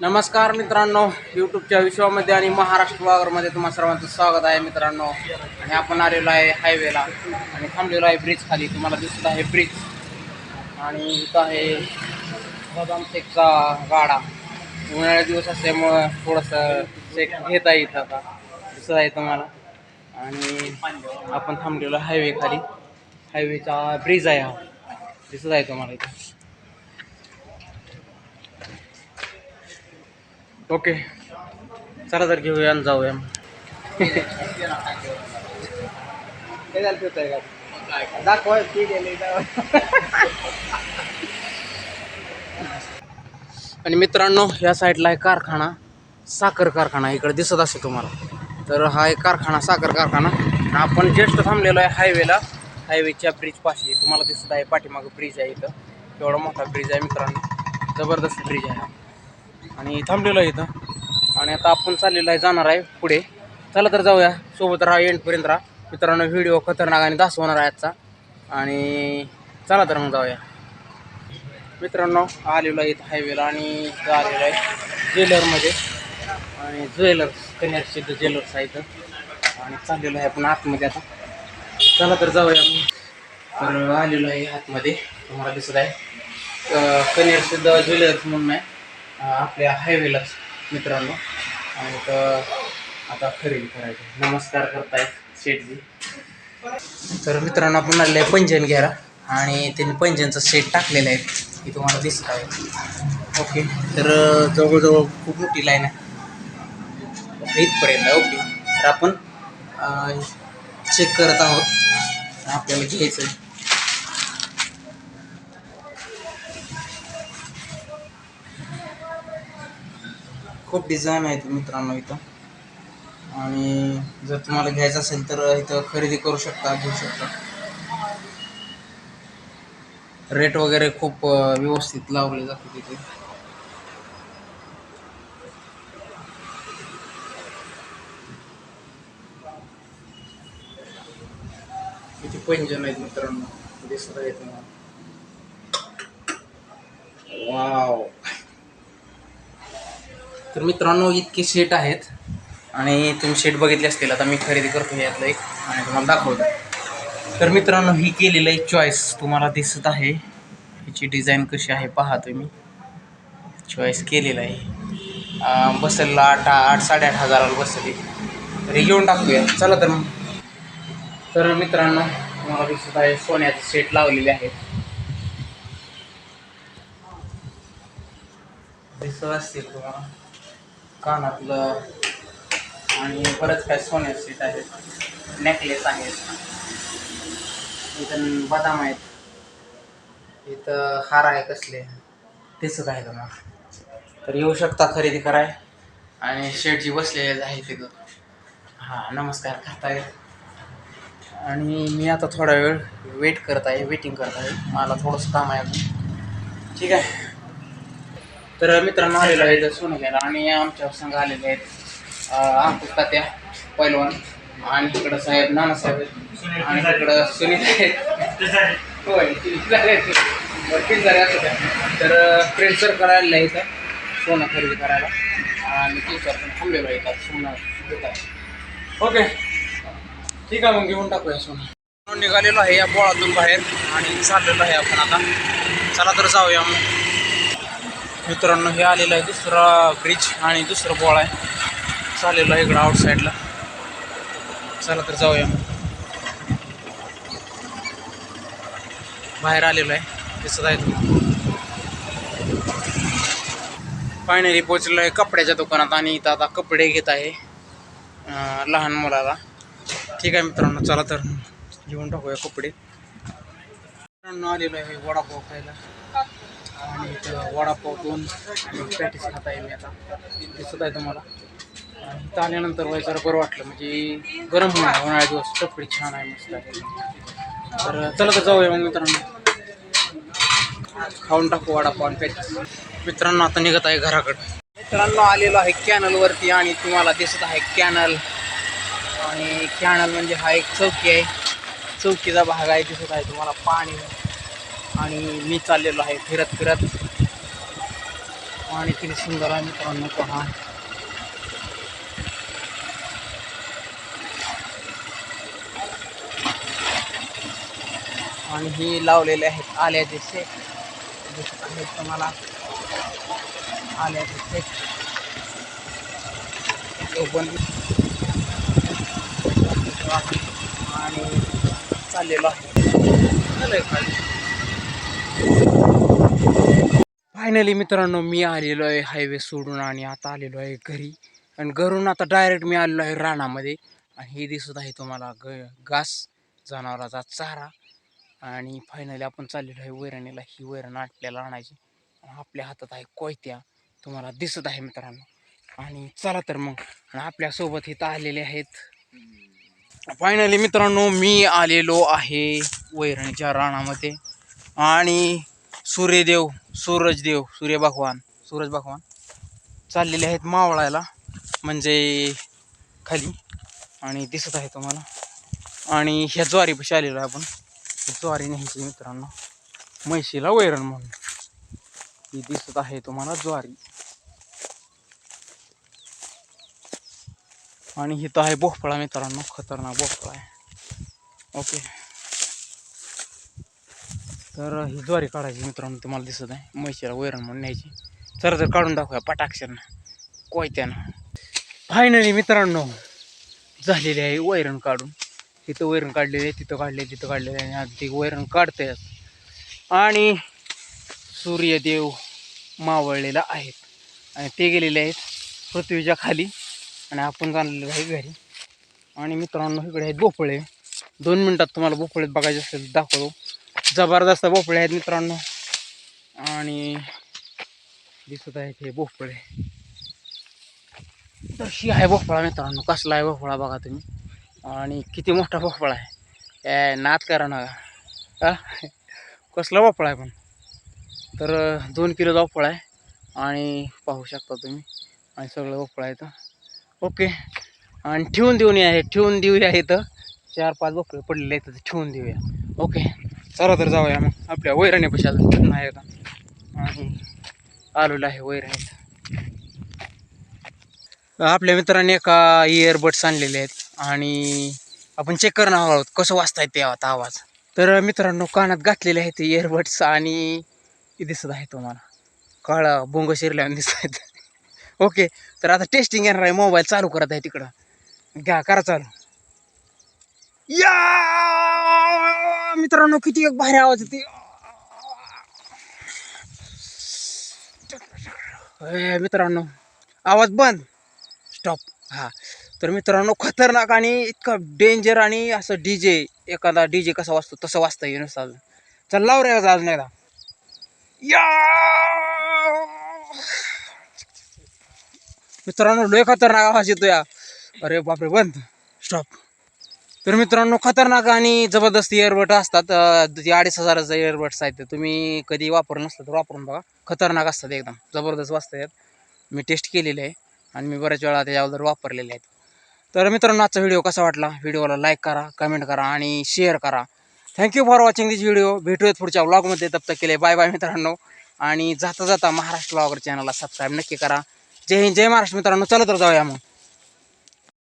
नमस्कार मित्रांनो यूट्यूबच्या विश्वामध्ये आणि महाराष्ट्र वागरमध्ये तुम्हा सर्वांचं स्वागत आहे मित्रांनो. आणि आपण आलेलो आहे हायवेला आणि थांबलेलो आहे ब्रिज खाली. तुम्हाला दिसत आहे ब्रिज आणि इथं आहे बदाम शेकचा गाडा. उन्हाळ्या दिवस असल्यामुळं थोडंसं शेक घेता येतं आता. दिसत आहे तुम्हाला. आणि आपण थांबलेलो हायवे खाली. हायवेचा ब्रिज आहे हा. दिसत आहे तुम्हाला इथं. ओके. चला तर घेऊया आणि जाऊया. दाखवा आणि मित्रांनो या साईडला आहे कारखाना साखर कारखाना इकडे दिसत असेल तुम्हाला. तर हा आहे कारखाना साखर कारखाना. आपण जस्ट थांबलेलो आहे हायवेला हायवेच्या ब्रिज पाशी. तुम्हाला दिसत आहे पाठीमागं ब्रिज आहे इथं. एवढा मोठा ब्रिज आहे मित्रांनो. जबरदस्त ब्रिज आहे हा. आणि थांबलेलो आहे इथं. आणि आता आपण चाललेलो आहे जाणार आहे पुढे. चला तर जाऊया. सोबत राहा एंडपर्यंत राहा. मित्रांनो व्हिडिओ खतरनाक आणि दासवणार आहे आजचा. आणि चला तर मग जाऊया. मित्रांनो आलेलो आहे इथं हायवेला आणि आलेलो आहे ज्वेलरमध्ये आणि ज्वेलर्स कन्यारचे ज्वेलर्स आहे इथं. आणि चाललेलो आहे आपण आतमध्ये आता. चला तर जाऊया तर आलेलो आहे आतमध्ये. तुम्हाला दिसत आहे. कन्यार सिद्ध ज्वेलर्स म्हणून आहे. आपल्या हायवेलाच मित्रांनो. आणि तर आता खरेदी करायची नमस्कार करतायत शेटजी तर मित्रांनो आपण आलेलं आहे पंजन घ्यायला. आणि त्यांनी पंजनचं सेट टाकलेलं आहे. हे तुम्हाला दिसत आहे. ओके. तर जवळजवळ खूप मोठी लाईन आहे. इथपर्यंत आहे ओके. तर आपण चेक करत आहोत. आपल्याला घ्यायचं आहे खूप डिझाईन आहेत मित्रांनो इथं. आणि जर तुम्हाला घ्यायचं असेल तर इथं खरेदी करू शकता घेऊ शकता. रेट वगैरे खूप व्यवस्थित लावले जाते तिथे किती पैंजन आहेत मित्रांनो? दिसत आहेत तुम्हाला वाव तर मित्रांनो इतके शेट आहेत. आणि तुम्ही शेट बघितले असतील आता मी खरेदी करतो यातलं एक आणि तुम्हाला दाखवतो. तर मित्रांनो ही केलेलं आहे चॉईस तुम्हाला दिसत आहे. हिची डिझाईन कशी आहे पहा तुम्ही. चॉईस केलेलं आहे. बसेल आठ आठ साडेआठ हजाराला बसेल तर हे घेऊन टाकूया. चला तर मग. तर मित्रांनो तुम्हाला दिसत आहे सोन्याचे सेट लावलेले आहेत दिसत असतील तुम्हाला. कानातलं आणि बरंच काय सोन्याचे आहेत नेकलेस आहेत इथं बदाम आहेत. इथं हार आहे कसले. दिसत आहे तुम्हाला तर येऊ शकता खरेदी कराय. आणि शेटजी बसलेले आहे तिथं हां नमस्कार करताय. आणि मी आता थोडा वेळ वेट करत आहे वेटिंग करत आहे. मला थोडंसं काम आहे ठीक आहे. तर मित्रांनो आलेलो आहे इथं सोनं घ्यायला आणि आमच्या संघ आलेले आहेत अंकुश तात्या पैलवान आणि तिकडं साहेब नानासाहेब आहेत. आणि तिकडं सुनील आहेत. होय तीन झाले असं तर फ्रेंड सर्कल आलेलं आहे इथं सोनं खरेदी करायला. आणि तीन पण थांबलेलो आहे इथं सोनं घेत आहे ओके. ठीक आहे मग घेऊन टाकूया सोनं. निघालेलो आहे या बोळातून बाहेर आणि चाललेलो आहे आपण आता. चला तर जाऊया मग. मित्रांनो हे आलेलं आहे दुसरा ब्रिज आणि दुसरं बॉळ आहे. चालेलो आहे इकडं आउटसाईडला चला तर जाऊया बाहेर आलेलो आहे. दिसत आहे तुम्ही. फायनली पोचलेलो आहे कपड्याच्या दुकानात आणि इथं आता कपडे घेत आहे लहान मुलाला. ठीक आहे मित्रांनो चला तर घेऊन टाकूया कपडे. मित्रांनो आलेलो आहे वडापाव खायला. आणि इथं वडापाव दोन पॅटीस खाता येईल आता. दिसत आहे तुम्हाला. इथं आल्यानंतर वय जरा बरं वाटलं म्हणजे गरम होणार उन्हाळ्या दिवस टपडी छान आहे मस्त आहे. तर चला तर जाऊया मग मित्रांनो. खाऊन टाकू वडापाव आणि पॅटीस. मित्रांनो आता निघत आहे घराकडं. मित्रांनो आलेलो आहे कॅनलवरती आणि तुम्हाला दिसत आहे कॅनल. आणि कॅनल म्हणजे हा एक चौकी आहे. चौकीचा भाग आहे दिसत आहे तुम्हाला पाणी. आणि मी चाललेलो आहे फिरत फिरत. आणि किती सुंदर आहे मित्रांनो पहा. आणि ही लावलेले आहेत आल्याचे शेक. दिसत आहेत तुम्हाला. आल्याचे शेक. तो पण आणि चाललेलो आहे झालंय खाली फायनली मित्रांनो मी आलेलो आहे हायवे सोडून आणि आता आलेलो आहे घरी. आणि घरून आता डायरेक्ट मी आलेलो आहे रानामध्ये. आणि हे दिसत आहे तुम्हाला ग घास जनावराचा चारा. आणि फायनली आपण चाललेलो आहे वैरणीला. ही वैरण आपल्याला आणायची. आपल्या हातात आहे कोयत्या. तुम्हाला दिसत आहे मित्रांनो. आणि चला तर मग. आपल्यासोबत इथं आलेले आहेत. फायनली मित्रांनो मी आलेलो आहे वैरणीच्या रानामध्ये. आणि सूर्यदेव सूरजदेव सूर्य भगवान सूरज भगवान चाललेले आहेत मावळायला म्हणजे खाली. आणि दिसत आहे तुम्हाला. आणि ह्या ज्वारीपाशी आलेलो आहे आपण. ज्वारी न्यायची मित्रांनो. म्हैशीला वैरण म्हणून. ही दिसत आहे तुम्हाला ज्वारी. आणि इथं आहे भोपळा मित्रांनो. खतरनाक भोपळा आहे. ओके. तर ही ज्वारी काढायची मित्रांनो तुम्हाला दिसत आहे. म्हैशीला वैरण म्हणून न्यायची. चला तर काढून दाखवूया पटाक्षरनं कोयत्यानं. फायनली मित्रांनो झालेली आहे वैरण काढून. तिथं वैरण काढलेली आहे तिथं काढले तिथं काढलेले आहे. आणि ती वैरण काढते आणि सूर्यदेव मावळलेला आहेत. आणि ते गेलेले आहेत पृथ्वीच्या खाली. आणि आपण जाणलेलो आहे घरी. आणि मित्रांनो इकडे आहेत भोपळे. दोन मिनटात तुम्हाला भोपळे बघायचे असेल तर दाखवतो. जबरदस्त भोपळे आहेत मित्रांनो. आणि दिसत आहेत हे भोपळे. तशी आहे भोपळा मित्रांनो. कसला आहे भोपळा बघा तुम्ही. आणि किती मोठा भोपळा आहे. ए नात करा ना. का कसला भोपळा आहे पण. तर दोन किलो भोपळा आहे. आणि पाहू शकता तुम्ही. आणि सगळं भोपळा आहे इथं. ओके. आणि ठेवून देऊन या ठेवून देऊया इथं. चार पाच भोपळे पडलेले आहेत. ठेवून देऊया. ओके. चला तर जाऊया मग. आपल्या वैरणीपाशी अजून नाही आहे का आणि आलेलं आहे वैरणीत. आपल्या मित्रांनी एका इयरबड्स आणलेले आहेत. आणि आपण चेक करणार आहोत कसं वाचतायत ते आता आवाज. तर मित्रांनो कानात घातलेले आहेत इयरबड्स आणि दिसत आहे तुम्हाला. काळा बोंग शिरल्यावर दिसत आहेत. ओके तर आता टेस्टिंग येणार आहे. मोबाईल चालू करत आहे तिकडं. घ्या करा चालू. या! मित्रांनो किती एक भारी आवाज येते मित्रांनो आवाज बंद. स्टॉप हा. तर मित्रांनो खतरनाक आणि इतका डेंजर आणि असं डी जे एखादा डी जे कसा वाजतो तसं वाजता येईल नुसतं अजून. चल लाव रे अजून एकदा. या! मित्रांनो लय खतरनाक आवाज येतो या अरे बापरे बंद. स्टॉप तर मित्रांनो खतरनाक आणि जबरदस्त इयरबड असतात. जे ते अडीच हजाराचं इयरबड्स आहेत. ते तुम्ही कधी वापरलं नसलं तर वापरून बघा. खतरनाक असतात एकदम. जबरदस्त वाजतात मी टेस्ट केलेले आहे आणि मी बऱ्याच वेळा त्याच्या अगोदर वापरलेले आहेत. तर मित्रांनो आजचा व्हिडिओ कसा वाटला? व्हिडिओला लाईक करा कमेंट करा आणि शेअर करा. Thank you for watching this video भेटूयात पुढच्या व्लॉगमध्ये तब तक केले बाय बाय मित्रांनो. आणि जाता जाता महाराष्ट्र व्लॉगर चॅनलला सबस्क्राईब नक्की करा. जय हिंद जय महाराष्ट्र मित्रांनो. चला तर जाऊया मग.